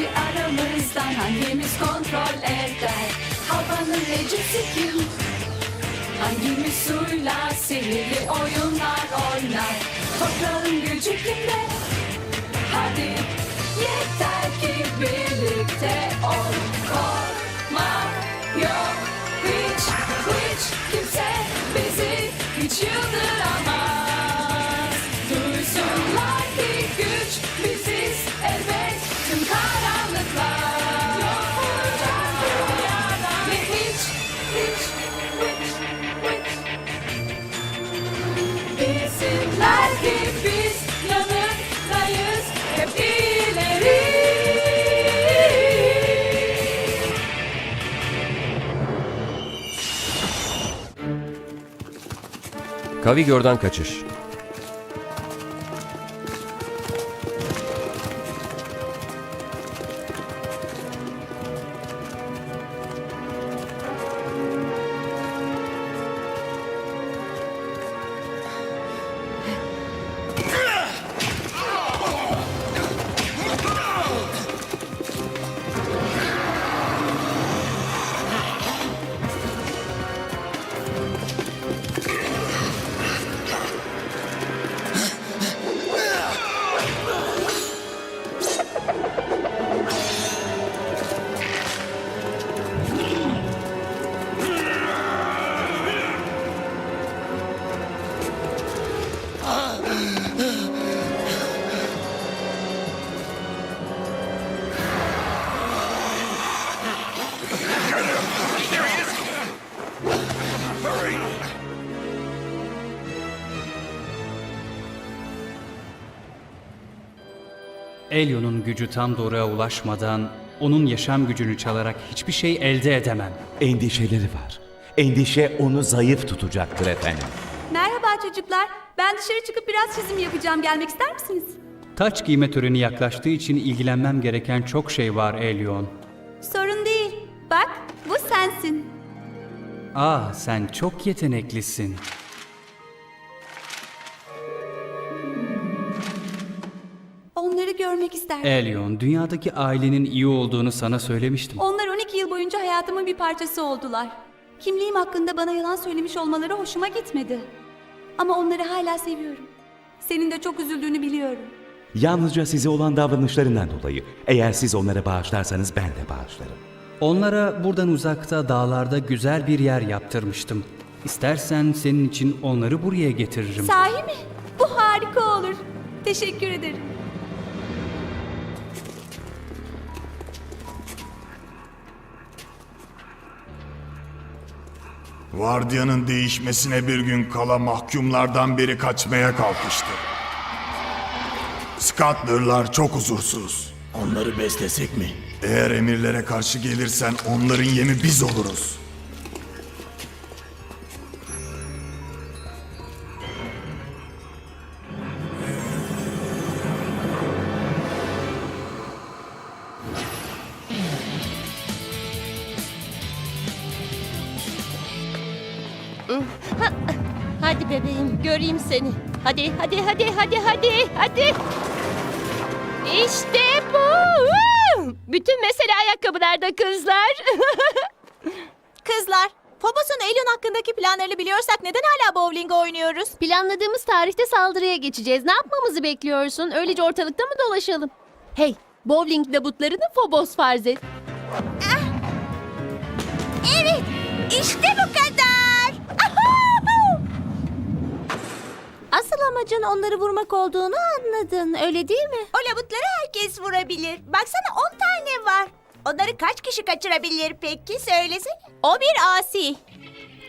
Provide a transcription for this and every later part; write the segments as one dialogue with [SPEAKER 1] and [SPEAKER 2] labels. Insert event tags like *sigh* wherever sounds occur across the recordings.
[SPEAKER 1] kişi aramızdan hangimiz kontrol eder? Havanın necisi kim? Hangimiz suyla sihirli oyunlar oynar? Toprağın gücü kimde? Hadi yeter ki birlikte ol.
[SPEAKER 2] Kavigör'dan kaçış.
[SPEAKER 3] Elyo'nun gücü tam doğruya ulaşmadan onun yaşam gücünü çalarak hiçbir şey elde edemem.
[SPEAKER 4] Endişeleri var. Endişe onu zayıf tutacaktır efendim.
[SPEAKER 5] Merhaba çocuklar. Ben dışarı çıkıp biraz çizim yapacağım. Gelmek ister misiniz?
[SPEAKER 3] Taç giyme töreni yaklaştığı için ilgilenmem gereken çok şey var Elyon.
[SPEAKER 5] Sorun değil. Bak, bu sensin.
[SPEAKER 3] Ah sen çok yeteneklisin.
[SPEAKER 5] İsterdim.
[SPEAKER 3] Elyon, dünyadaki ailenin iyi olduğunu sana söylemiştim.
[SPEAKER 5] Onlar 12 yıl boyunca hayatımın bir parçası oldular. Kimliğim hakkında bana yalan söylemiş olmaları hoşuma gitmedi. Ama onları hala seviyorum. Senin de çok üzüldüğünü biliyorum.
[SPEAKER 4] Yalnızca size olan davranışlarından dolayı. Eğer siz onlara bağışlarsanız ben de bağışlarım.
[SPEAKER 3] Onlara buradan uzakta dağlarda güzel bir yer yaptırmıştım. İstersen senin için onları buraya getiririm.
[SPEAKER 5] Sahi mi? Bu harika olur. Teşekkür ederim.
[SPEAKER 6] Vardiyanın değişmesine bir gün kala mahkumlardan biri kaçmaya kalkıştı. Scottler'lar çok huzursuz.
[SPEAKER 7] Onları beslesek mi?
[SPEAKER 6] Eğer emirlere karşı gelirsen onların yemi biz oluruz.
[SPEAKER 8] Göreyim seni. Hadi hadi hadi hadi hadi hadi. İşte bu. Bütün mesele ayakkabılarda kızlar. *laughs*
[SPEAKER 9] Kızlar, Phobos'un Elyon hakkındaki planlarını biliyorsak neden hala bowling oynuyoruz?
[SPEAKER 8] Planladığımız tarihte saldırıya geçeceğiz. Ne yapmamızı bekliyorsun? Öylece ortalıkta mı dolaşalım? Hey, bowling labutlarını Phobos farz et.
[SPEAKER 9] Evet, işte bu kadar. Asıl amacın onları vurmak olduğunu anladın, öyle değil mi? O labutları herkes vurabilir. Baksana 10 tane var. Onları kaç kişi kaçırabilir peki söylesene. O bir asi.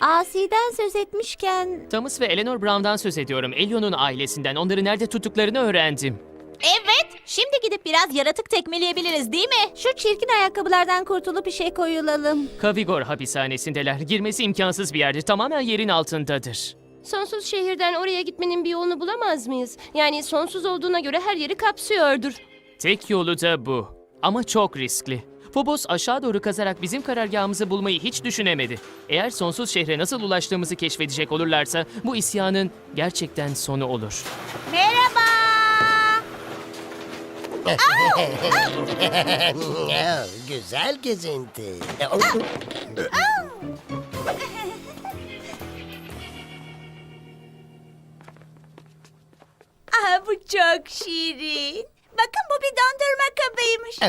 [SPEAKER 9] Asi'den söz etmişken...
[SPEAKER 10] Thomas ve Eleanor Brown'dan söz ediyorum. Elion'un ailesinden. Onları nerede tuttuklarını öğrendim.
[SPEAKER 9] Evet, şimdi gidip biraz yaratık tekmeleyebiliriz değil mi? Şu çirkin ayakkabılardan kurtulup işe koyulalım.
[SPEAKER 10] Kavigor hapishanesindeler. Girmesi imkansız bir yerdir. Tamamen yerin altındadır.
[SPEAKER 8] Sonsuz şehirden oraya gitmenin bir yolunu bulamaz mıyız? Yani sonsuz olduğuna göre her yeri kapsıyordur.
[SPEAKER 10] Tek yolu da bu. Ama çok riskli. Phobos aşağı doğru kazarak bizim karargahımızı bulmayı hiç düşünemedi. Eğer sonsuz şehre nasıl ulaştığımızı keşfedecek olurlarsa bu isyanın gerçekten sonu olur.
[SPEAKER 9] Merhaba. *laughs*
[SPEAKER 7] Güzel gezinti. *laughs*
[SPEAKER 9] Aha bu çok şirin. Bakın bu bir dondurma kabıymış.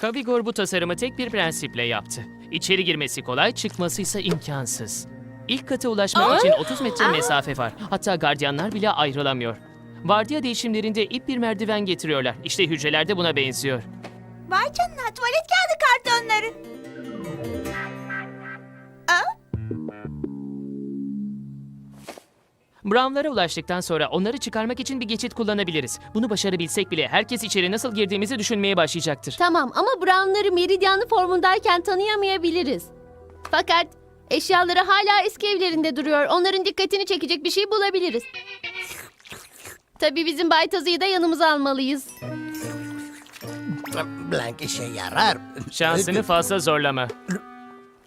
[SPEAKER 10] Kavigor bu tasarımı tek bir prensiple yaptı. İçeri girmesi kolay, çıkması ise imkansız. İlk kata ulaşmak için 30 metre mesafe var. Hatta gardiyanlar bile ayrılamıyor. Vardiya değişimlerinde ip bir merdiven getiriyorlar. İşte hücreler de buna benziyor.
[SPEAKER 9] Vay canına tuvalet kağıdı kartonları.
[SPEAKER 10] Brown'lara ulaştıktan sonra onları çıkarmak için bir geçit kullanabiliriz. Bunu başarabilsek bile herkes içeri nasıl girdiğimizi düşünmeye başlayacaktır.
[SPEAKER 8] Tamam ama Brown'ları meridyanlı formundayken tanıyamayabiliriz. Fakat eşyaları hala eski evlerinde duruyor. Onların dikkatini çekecek bir şey bulabiliriz. Tabii bizim Bay Tazı'yı da yanımıza almalıyız.
[SPEAKER 7] Blank işe yarar.
[SPEAKER 10] Şansını *laughs* fazla zorlama.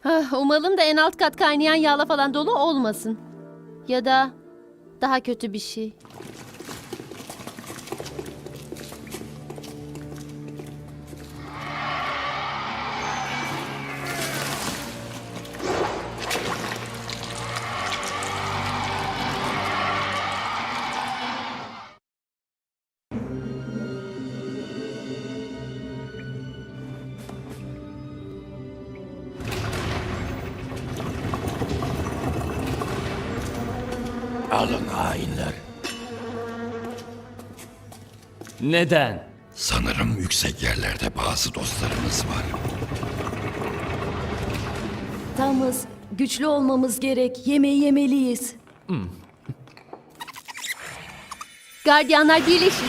[SPEAKER 8] Ah, Umalım da en alt kat kaynayan yağla falan dolu olmasın. Ya da daha kötü bir şey.
[SPEAKER 2] Neden?
[SPEAKER 11] Sanırım yüksek yerlerde bazı dostlarımız var.
[SPEAKER 1] Tamız, güçlü olmamız gerek. Yemeği yemeliyiz.
[SPEAKER 8] Gardiyanlar birleşin.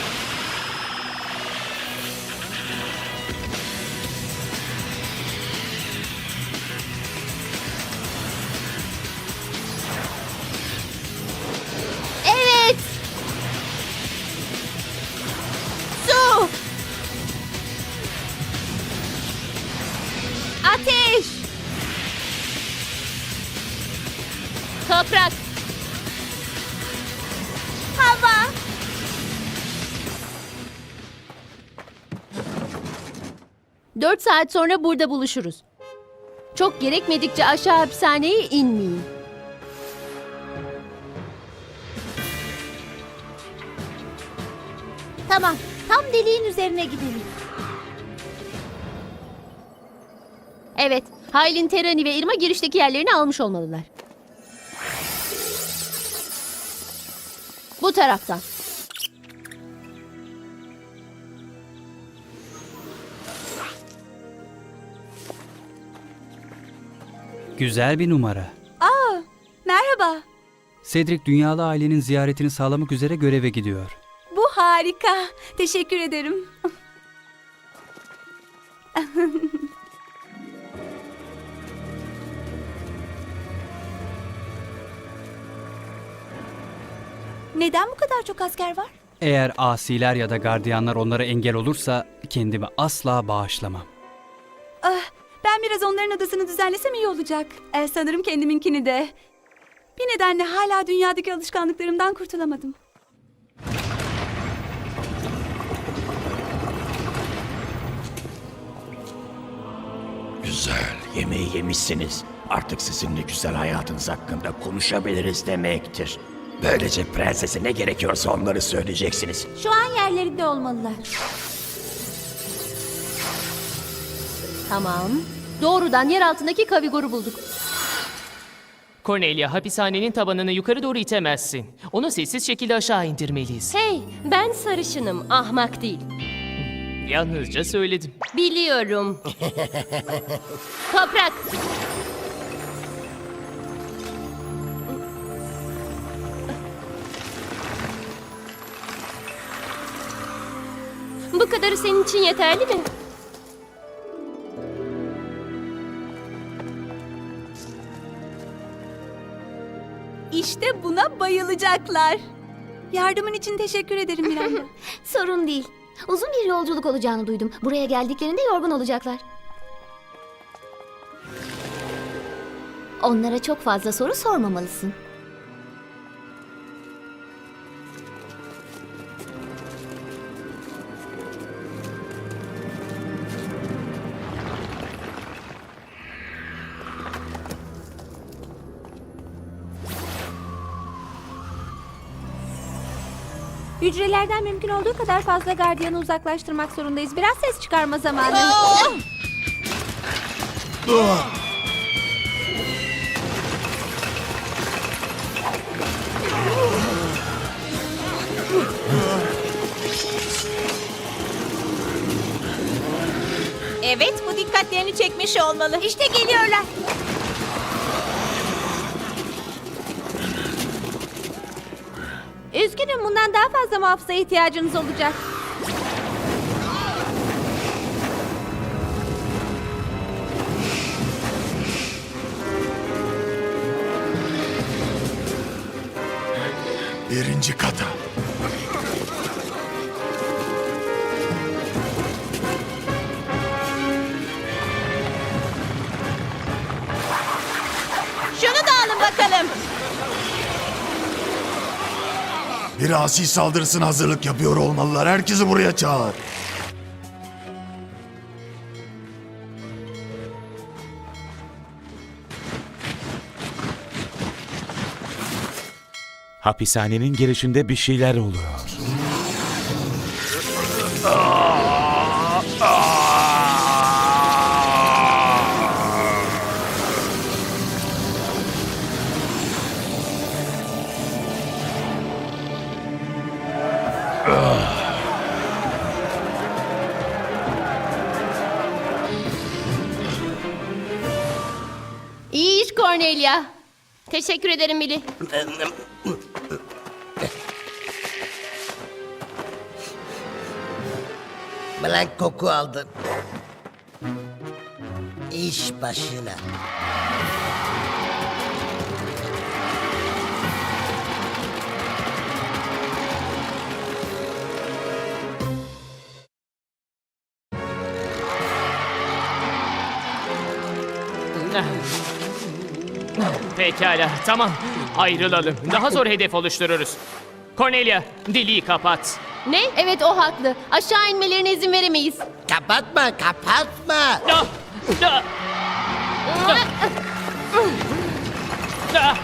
[SPEAKER 8] Toprak.
[SPEAKER 9] Hava.
[SPEAKER 8] Dört saat sonra burada buluşuruz. Çok gerekmedikçe aşağı hapishaneye inmeyin.
[SPEAKER 9] Tamam. Tam deliğin üzerine gidelim.
[SPEAKER 8] Evet, Haylin, Terani ve Irma girişteki yerlerini almış olmalılar. Bu taraftan.
[SPEAKER 3] Güzel bir numara.
[SPEAKER 5] Merhaba.
[SPEAKER 3] Cedric dünyalı ailenin ziyaretini sağlamak üzere göreve gidiyor.
[SPEAKER 5] Bu harika. Teşekkür ederim. *laughs* Neden bu kadar çok asker var?
[SPEAKER 3] Eğer asiler ya da gardiyanlar onlara engel olursa kendimi asla bağışlamam.
[SPEAKER 5] Ah, ben biraz onların adasını düzenlesem iyi olacak. Eh, sanırım kendiminkini de. Bir nedenle hala dünyadaki alışkanlıklarımdan kurtulamadım.
[SPEAKER 11] Güzel, yemeği yemişsiniz. Artık sizinle güzel hayatınız hakkında konuşabiliriz demektir. Böylece prensese ne gerekiyorsa onları söyleyeceksiniz.
[SPEAKER 9] Şu an yerlerinde olmalılar.
[SPEAKER 8] Tamam. Doğrudan yer altındaki Kavigor'u bulduk.
[SPEAKER 10] Cornelia, hapishanenin tabanını yukarı doğru itemezsin. Onu sessiz şekilde aşağı indirmeliyiz.
[SPEAKER 8] Hey, ben sarışınım, ahmak değil.
[SPEAKER 10] Yalnızca söyledim.
[SPEAKER 8] Biliyorum. *laughs* Toprak. Bu kadarı senin için yeterli mi?
[SPEAKER 5] İşte buna bayılacaklar. Yardımın için teşekkür ederim Miranda. *laughs*
[SPEAKER 9] Sorun değil. Uzun bir yolculuk olacağını duydum. Buraya geldiklerinde yorgun olacaklar. Onlara çok fazla soru sormamalısın. Hücrelerden mümkün olduğu kadar fazla gardiyanı uzaklaştırmak zorundayız. Biraz ses çıkarma zamanı. Evet, bu dikkatlerini çekmiş olmalı. İşte geliyorlar. Üzgünüm, bundan daha fazla muhafıza ihtiyacınız olacak.
[SPEAKER 6] Birinci kata. Bir asi saldırısına hazırlık yapıyor olmalılar. Herkesi buraya çağır.
[SPEAKER 4] Hapishanenin girişinde bir şeyler oluyor.
[SPEAKER 8] İyi iş Cornelia. Teşekkür ederim Millie.
[SPEAKER 7] Blank koku aldın. İş başına. *laughs*
[SPEAKER 10] Pekala, tamam. Ayrılalım. Daha zor hedef oluştururuz. Cornelia, deliği kapat.
[SPEAKER 8] Ne? Evet o haklı. Aşağı inmelerine izin veremeyiz.
[SPEAKER 7] Kapatma, kapatma.
[SPEAKER 10] Ah! Ah! Ah! Ah!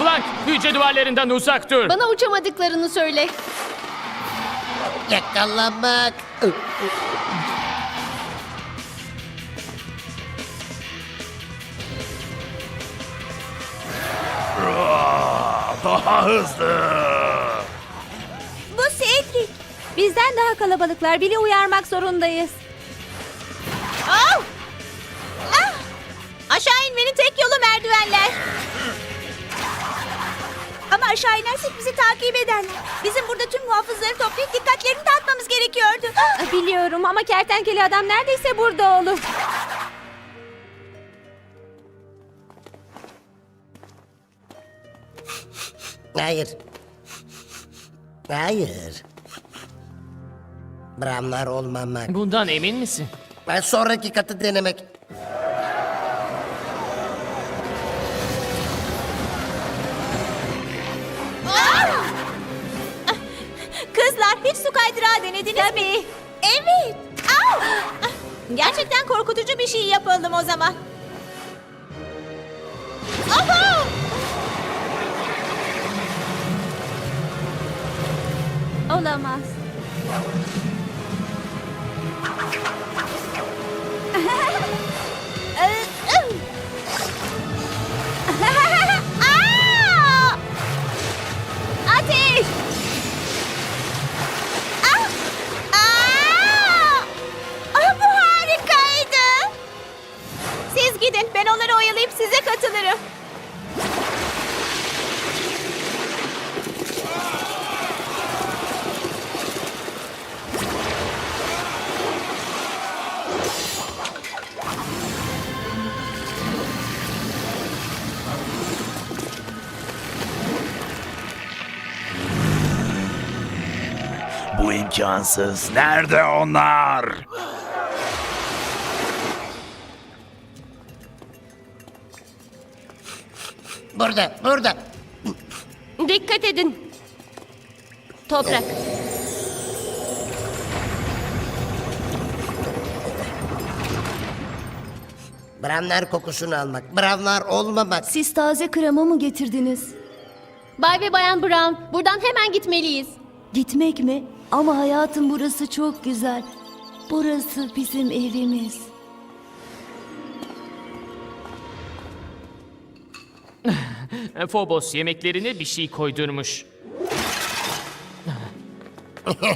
[SPEAKER 10] Blank, hücre duvarlarından uzak dur.
[SPEAKER 8] Bana uçamadıklarını söyle.
[SPEAKER 7] Yakalamak.
[SPEAKER 6] Daha hızlı.
[SPEAKER 9] Bizden daha kalabalıklar. Biri uyarmak zorundayız. Ah! Aşağı inmenin tek yolu merdivenler. Ama aşağı inersek bizi takip ederler. Bizim burada tüm muhafızları toplayıp dikkatlerini dağıtmamız gerekiyordu. Biliyorum ama kertenkele adam neredeyse burada olur.
[SPEAKER 7] Hayır. Hayır. Bramlar olmamak.
[SPEAKER 10] Bundan emin misin?
[SPEAKER 7] Ben sonraki katı denemek.
[SPEAKER 9] Kızlar hiç su kaydırağı denediniz mi? Evet. Au! Gerçekten korkutucu bir şey yapalım o zaman. Aha! Olamaz. Aa! Ateş! Ah! Aa! Ah, bu harikaydı. Siz gidin, ben onları oyalayıp size katılırım.
[SPEAKER 11] imkansız. Nerede onlar?
[SPEAKER 7] Burada, burada.
[SPEAKER 8] Dikkat edin. Toprak.
[SPEAKER 7] Branlar kokusunu almak, branlar olmamak.
[SPEAKER 1] Siz taze krema mı getirdiniz?
[SPEAKER 8] Bay ve Bayan Brown, buradan hemen gitmeliyiz.
[SPEAKER 1] Gitmek mi? Ama hayatım burası çok güzel. Burası bizim evimiz. *laughs*
[SPEAKER 10] Phobos yemeklerine bir şey koydurmuş. *laughs*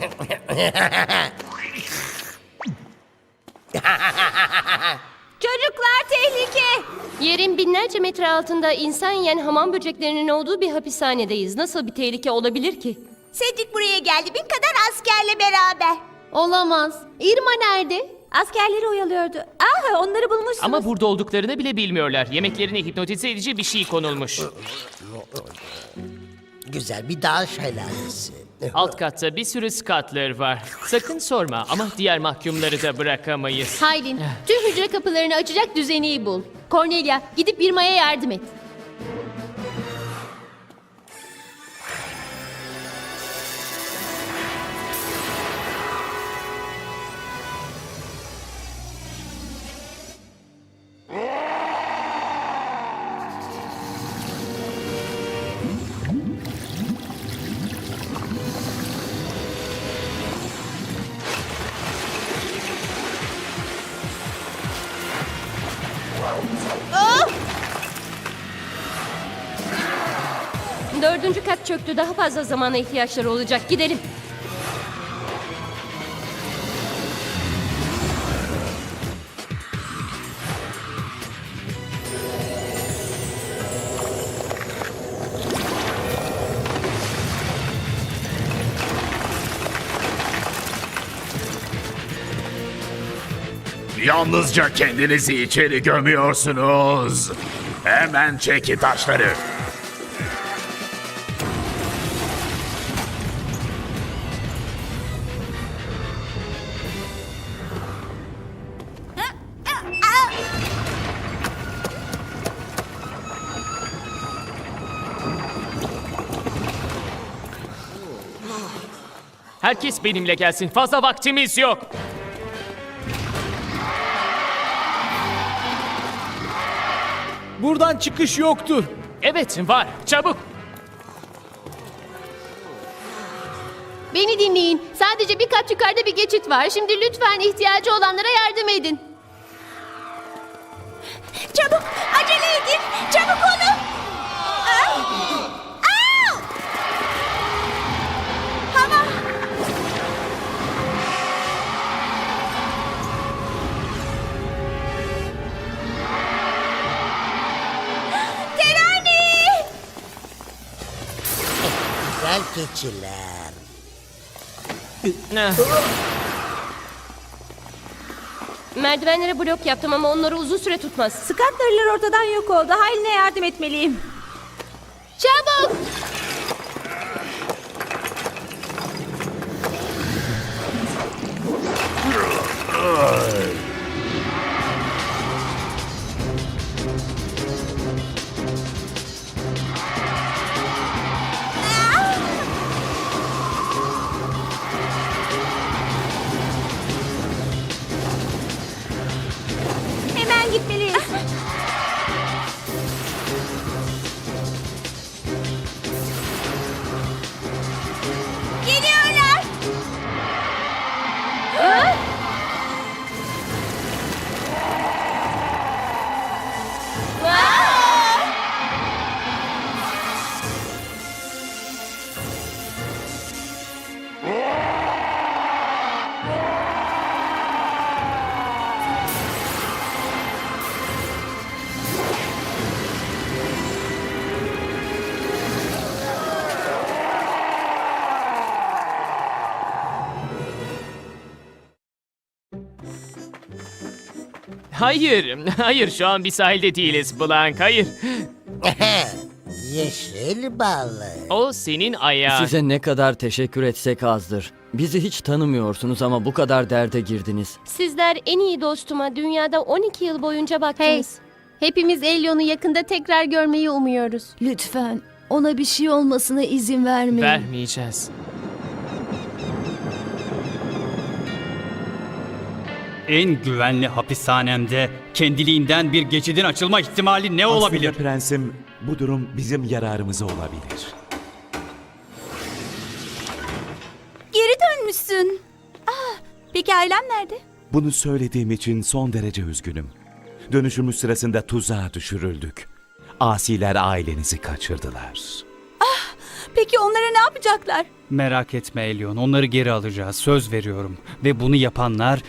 [SPEAKER 9] Çocuklar tehlike.
[SPEAKER 8] Yerin binlerce metre altında insan yiyen hamam böceklerinin olduğu bir hapishanedeyiz. Nasıl bir tehlike olabilir ki?
[SPEAKER 9] Cedric buraya geldi. Bin kadar askerle beraber.
[SPEAKER 8] Olamaz. Irma nerede?
[SPEAKER 9] Askerleri oyalıyordu. Ah onları bulmuşsunuz.
[SPEAKER 10] Ama burada olduklarını bile bilmiyorlar. Yemeklerine hipnotize edici bir şey konulmuş.
[SPEAKER 7] Güzel bir dağ şelalesi.
[SPEAKER 10] Alt katta bir sürü Scottler var. Sakın sorma ama diğer mahkumları da bırakamayız.
[SPEAKER 8] Haylin, tüm hücre kapılarını açacak düzeni bul. Cornelia, gidip Irma'ya yardım et. Dördüncü kat çöktü. Daha fazla zamana ihtiyaçları olacak. Gidelim.
[SPEAKER 11] Yalnızca kendinizi içeri gömüyorsunuz. Hemen çekin taşları.
[SPEAKER 10] Herkes benimle gelsin. Fazla vaktimiz yok.
[SPEAKER 2] Buradan çıkış yoktur.
[SPEAKER 10] Evet var. Çabuk.
[SPEAKER 8] Beni dinleyin. Sadece bir kat yukarıda bir geçit var. Şimdi lütfen ihtiyacı olanlara yardım edin.
[SPEAKER 9] Çabuk
[SPEAKER 7] keçiler.
[SPEAKER 8] Merdivenlere blok yaptım ama onları uzun süre tutmaz.
[SPEAKER 9] Skatlarlar ortadan yok oldu. Haline yardım etmeliyim.
[SPEAKER 8] Çabuk!
[SPEAKER 10] Hayır. Hayır şu an bir sahilde değiliz Blank. Hayır. *laughs*
[SPEAKER 7] Yeşil balık.
[SPEAKER 10] O senin ayağın.
[SPEAKER 2] Size ne kadar teşekkür etsek azdır. Bizi hiç tanımıyorsunuz ama bu kadar derde girdiniz.
[SPEAKER 8] Sizler en iyi dostuma dünyada 12 yıl boyunca baktınız. Hepimiz Elyon'u yakında tekrar görmeyi umuyoruz.
[SPEAKER 1] Lütfen ona bir şey olmasına izin vermeyin.
[SPEAKER 10] Vermeyeceğiz.
[SPEAKER 3] En güvenli hapishanemde kendiliğinden bir geçidin açılma ihtimali ne olabilir?
[SPEAKER 4] Aslında prensim bu durum bizim yararımıza olabilir.
[SPEAKER 5] Geri dönmüşsün. Ah, peki ailem nerede?
[SPEAKER 4] Bunu söylediğim için son derece üzgünüm. Dönüşümüz sırasında tuzağa düşürüldük. Asiler ailenizi kaçırdılar.
[SPEAKER 5] Peki onlara ne yapacaklar?
[SPEAKER 3] Merak etme Elyon, onları geri alacağız, söz veriyorum. Ve bunu yapanlar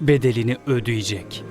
[SPEAKER 3] bedelini ödeyecek.